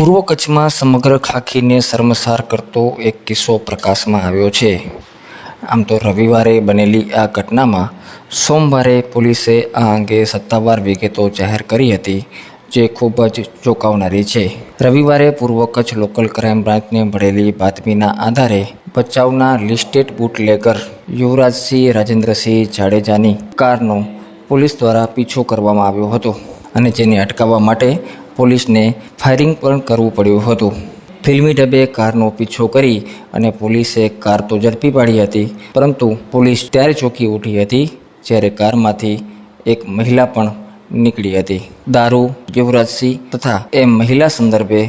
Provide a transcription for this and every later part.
પૂર્વ કચ્છમાં સમગ્ર ખાખીને શર્મસાર કરતો એક કિસ્સો પ્રકાશમાં આવ્યો છે. આમ તો રવિવારે બનેલી આ ઘટનામાં સોમવારે પોલીસે આ અંગે સત્તાવાર વિગતો જાહેર કરી હતી, જે ખૂબ જ ચોંકાવનારી છે. રવિવારે પૂર્વ કચ્છ લોકલ ક્રાઇમ બ્રાન્ચને મળેલી બાતમીના આધારે ભચાઉના લિસ્ટેડ બુટલેગર યુવરાજસિંહ, રાજેન્દ્રસિંહ જાડેજાની કારનો પોલીસ દ્વારા પીછો કરવામાં આવ્યો હતો અને જેને અટકાવવા માટે પોલીસને ફાયરિંગ પણ કરવું પડ્યું હતું. ફિલ્મી ઢબે કારનો પીછો કરી અને પોલીસે કાર તો ઝડપી પાડી હતી, પરંતુ પોલીસ ત્યારે ચોકી ઉઠી હતી જ્યારે કારમાંથી એક મહિલા પણ નીકળી હતી. દારૂ યુવરાજસિંહ તથા એ મહિલા સંદર્ભે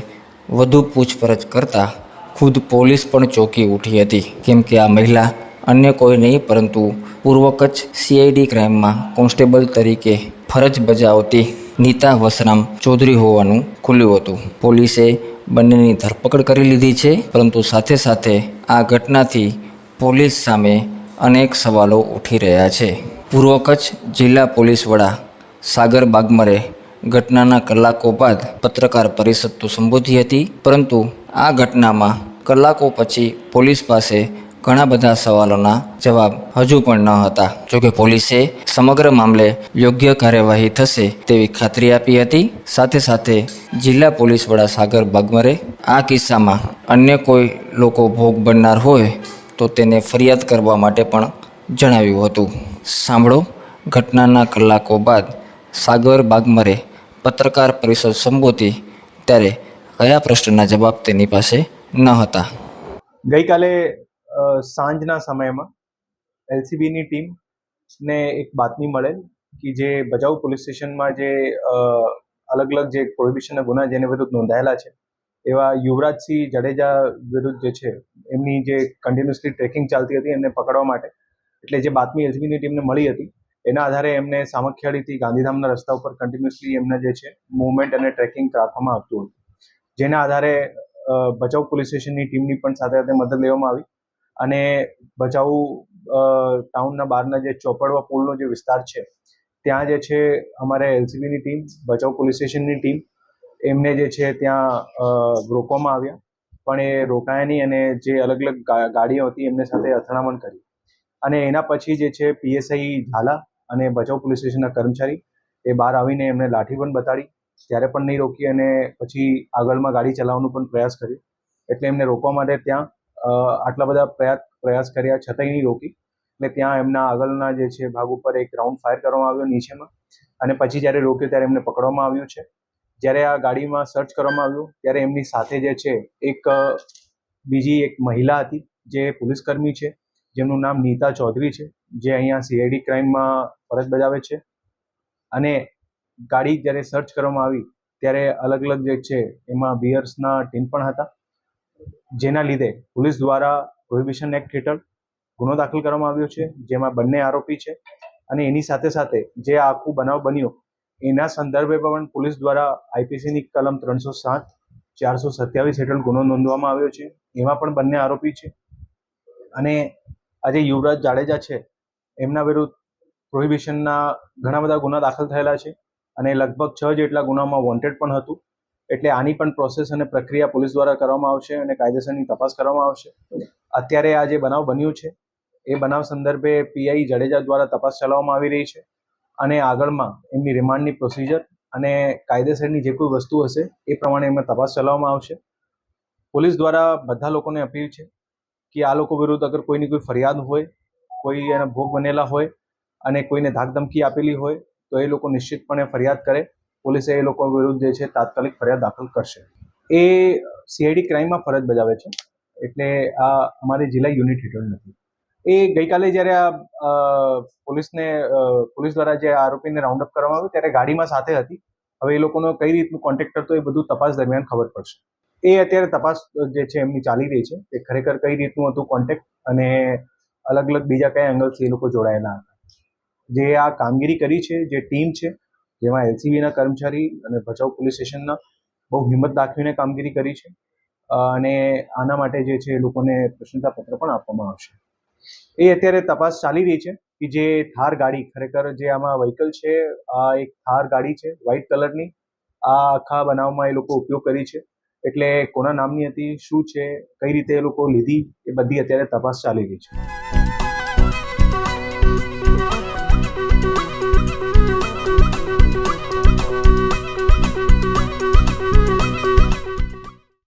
વધુ પૂછપરછ કરતા ખુદ પોલીસ પણ ચોંકી ઉઠી હતી. કેમ કે આ મહિલા અન્ય કોઈ નહીં, પરંતુ પૂર્વ કચ્છ સીઆઈડી ક્રાઇમમાં કોન્સ્ટેબલ તરીકે ફરજ બજાવતી નીતા વસરામ ચૌધરી હોવાનું ખુલ્યું હતું. પોલીસે બંનેની ધરપકડ કરી લીધી છે, પરંતુ સાથે સાથે આ ઘટનાથી પોલીસ સામે અનેક સવાલો ઉઠી રહ્યા છે. પૂર્વ કચ્છ જિલ્લા પોલીસ વડા સાગર બાગમરે ઘટનાના કલાકો બાદ પત્રકાર પરિષદ તો સંબોધી હતી, પરંતુ આ ઘટનામાં કલાકો પછી પોલીસ પાસે ઘણા બધા સવાલોના જવાબ હજુ પણ ન હતા. જોકે પોલીસે સમગ્ર મામલે યોગ્ય કાર્યવાહી થશે તેવી ખાતરી આપી હતી. સાથે સાથે જિલ્લા પોલીસ વડા સાગર બાગમરે આ કિસ્સામાં અન્ય કોઈ લોકો ભોગ બનનાર હોય તો તેને ફરિયાદ કરવા માટે પણ જણાવ્યું હતું. સાંભળો, ઘટનાના કલાકો બાદ સાગર બાગમરે પત્રકાર પરિષદ સંબોધી ત્યારે કયા પ્રશ્નના જવાબ તેની પાસે ન હતા. ગઈકાલે સાંજના સમયમાં એલસીબીની ટીમ ને એક બાતમી મળેલ કે જે ભજાઉ પોલીસ સ્ટેશનમાં જે અલગ અલગ જે પ્રોહિબિશનના ગુના જેને વિરુદ્ધ નોંધાયેલા છે. એવા યુવરાજસિંહ જાડેજા વિરુદ્ધ જે છે, એમની જે કન્ટિન્યુઅસલી ટ્રેકિંગ ચાલતી હતી એમને પકડવા માટે, એટલે જે બાતમી એલસીબીની ટીમને મળી હતી, એના આધારે એમને સામખિયાળીથી ગાંધીધામના રસ્તા ઉપર કન્ટિન્યુઅસલી એમને જે છે મુવમેન્ટ અને ટ્રેકિંગ રાખવામાં આવતું હતું. જેના આધારે ભચાઉ પોલીસ સ્ટેશનની ટીમની પણ સાથે સાથે મદદ લેવામાં આવી. અને ભચાઉ ટાઉનના બહારના જે ચોપડવા પુલનો જે વિસ્તાર છે, ત્યાં જે છે અમારે એલસીબીની ટીમ, ભચાઉ પોલીસ સ્ટેશનની ટીમ, એમને જે છે ત્યાં રોકવામાં આવ્યા. પણ એ રોકાયા નહીં અને જે અલગ અલગ ગાડીઓ હતી એમને સાથે અથડામણ કરી. અને એના પછી જે છે પીએસઆઈ ઝાલા અને ભચાઉ પોલીસ સ્ટેશનના કર્મચારી, એ બહાર આવીને એમને લાઠી પણ બતાડી ત્યારે પણ નહીં રોકી અને પછી આગળમાં ગાડી ચલાવવાનો પણ પ્રયાસ કર્યો. એટલે એમને રોકવા માટે ત્યાં આટલા બધા પ્રયાસ પ્રયાસ કર્યા છતાંય નહીં રોકી. એટલે ત્યાં એમના આગળના જે છે, ભાગ ઉપર એક રાઉન્ડ ફાયર કરવામાં આવ્યો નીચેમાં. અને પછી જ્યારે રોક્યો ત્યારે એમને પકડવામાં આવ્યું છે. જ્યારે આ ગાડીમાં સર્ચ કરવામાં આવ્યું, ત્યારે એમની સાથે જે છે, એક બીજી એક મહિલા હતી, જે પોલીસ કર્મી છે. જેમનું નામ નીતા ચૌધરી છે, જે અહીંયા સીઆઈડી ક્રાઇમમાં ફરજ બજાવે છે. અને ગાડી જ્યારે સર્ચ કરવામાં આવી, ત્યારે અલગ અલગ જે છે, એમાં બિયર્સના ટીન પણ હતા. જેના લીધે પોલીસ દ્વારા પ્રોહિબિશન એક્ટ હેઠળ ગુનો દાખલ કરવામાં આવ્યો છે, જેમાં બંને આરોપી છે અને એની સાથે સાથે જે આખું બનાવ બન્યો, એના સંદર્ભે પણ પોલીસ દ્વારા આઈપીસીની કલમ ત્રણસો સાત, ચારસો સત્યાવીસ હેઠળ ગુનો નોંધવામાં આવ્યો છે. એમાં પણ બંને આરોપી છે અને આજે યુવરાજ જાડેજા છે, એમના વિરુદ્ધ પ્રોહિબિશનના ઘણા બધા ગુના દાખલ થયેલા છે અને લગભગ છ જેટલા ગુનામાં વોન્ટેડ પણ હતું. એટલે આની પણ પ્રોસેસ અને પ્રક્રિયા પોલીસ દ્વારા કરવામાં આવશે અને કાયદેસરની તપાસ કરવામાં આવશે. અત્યારે આ જે બનાવ બન્યું છે, એ બનાવ સંદર્ભે પીઆઈ જાડેજા દ્વારા તપાસ ચલાવવામાં આવી રહી છે અને આગળમાં એમની રિમાન્ડની પ્રોસિજર અને કાયદેસરની જે કોઈ વસ્તુ હશે, એ પ્રમાણે એમાં તપાસ ચલાવવામાં આવશે. પોલીસ દ્વારા બધા લોકોને અપીલ છે કે આ લોકો વિરુદ્ધ અગર કોઈની કોઈ ફરિયાદ હોય, કોઈ એના ભોગ બનેલા હોય અને કોઈને ધાકધમકી આપેલી હોય, તો એ લોકો નિશ્ચિતપણે ફરિયાદ કરે પોલીસે એ લોકો વિરુદ્ધ જે છે તાત્કાલિક ફરિયાદ દાખલ કરશે. એ સીઆઈડી ક્રાઇમમાં ફરજ બજાવે છે. એટલે આ અમારી જિલ્લા યુનિટ હેઠળ નથી. એ ગઈકાલે જ્યારે આ પોલીસને પોલીસ દ્વારા જે આરોપીને રાઉન્ડ અપ કરવામાં આવ્યું, ત્યારે ગાડીમાં સાથે હતી. હવે એ લોકોનો કઈ રીતનું કોન્ટેક્ટ કરતો એ બધું તપાસ દરમિયાન ખબર પડશે. એ અત્યારે તપાસ જે છે એમની ચાલી રહી છે કે ખરેખર કઈ રીતનું હતું કોન્ટેક્ટ અને અલગ અલગ બીજા કયા એંગલથી એ લોકો જોડાયેલા હતા. જે આ કામગીરી કરી છે, જે ટીમ છે જેમાં એલસીબીના કર્મચારી અને ભચાઉ પોલીસ સ્ટેશનના બહુ હિંમત દાખવીને કામગીરી કરી છે. અને આના માટે જે છે એ લોકોને પ્રશંસા પત્ર પણ આપવામાં આવશે. એ અત્યારે તપાસ ચાલી રહી છે કે જે થાર ગાડી, ખરેખર જે આમાં વ્હીકલ છે, આ એક થાર ગાડી છે વ્હાઇટ કલરની આ આખા બનાવમાં એ લોકો ઉપયોગ કરી છે. એટલે કોના નામની હતી, શું છે, કઈ રીતે એ લોકો લીધી, એ બધી અત્યારે તપાસ ચાલી રહી છે.